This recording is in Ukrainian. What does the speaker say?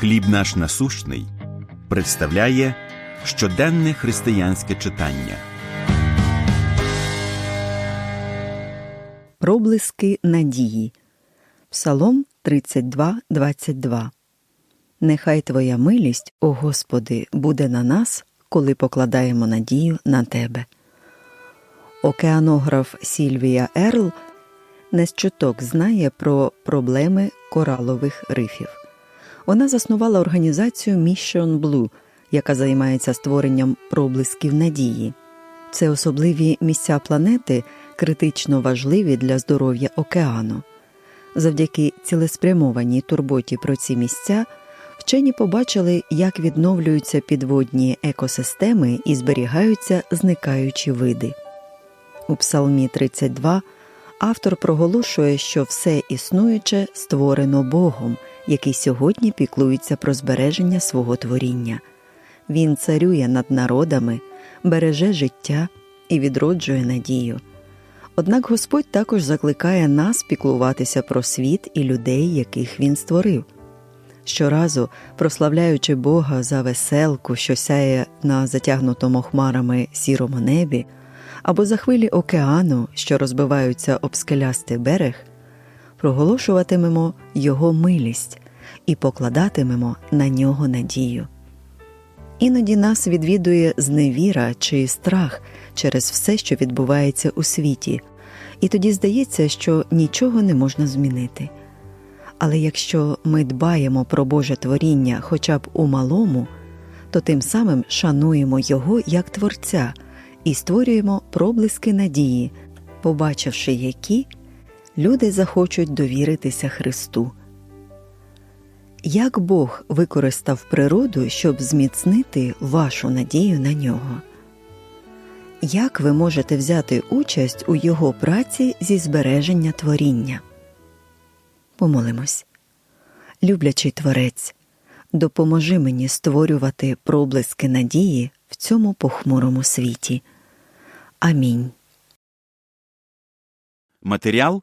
Хліб наш насущний представляє щоденне християнське читання. Проблиски надії. Псалом 32, 22. Нехай Твоя милість, о Господи, буде на нас, коли покладаємо надію на Тебе. Океанограф Сільвія Ерл не чуток знає про проблеми коралових рифів. Вона заснувала організацію Mission Blue, яка займається створенням проблисків надії. Це особливі місця планети, критично важливі для здоров'я океану. Завдяки цілеспрямованій турботі про ці місця вчені побачили, як відновлюються підводні екосистеми і зберігаються зникаючі види. У Псалмі 32 автор проголошує, що все існуюче створено Богом, який сьогодні піклується про збереження свого творіння. Він царює над народами, береже життя і відроджує надію. Однак Господь також закликає нас піклуватися про світ і людей, яких він створив. Щоразу, прославляючи Бога за веселку, що сяє на затягнутому хмарами сірому небі, або за хвилі океану, що розбиваються об скелястий берег, проголошуватимемо Його милість і покладатимемо на нього надію. Іноді нас відвідує зневіра чи страх через все, що відбувається у світі, і тоді здається, що нічого не можна змінити. Але якщо ми дбаємо про Боже творіння хоча б у малому, то тим самим шануємо Його як Творця і створюємо проблиски надії, побачивши які люди захочуть довіритися Христу. Як Бог використав природу, щоб зміцнити вашу надію на нього? Як ви можете взяти участь у його праці зі збереження творіння? Помолимось. Люблячий Творець, допоможи мені створювати проблиски надії в цьому похмурому світі. Амінь. Матеріал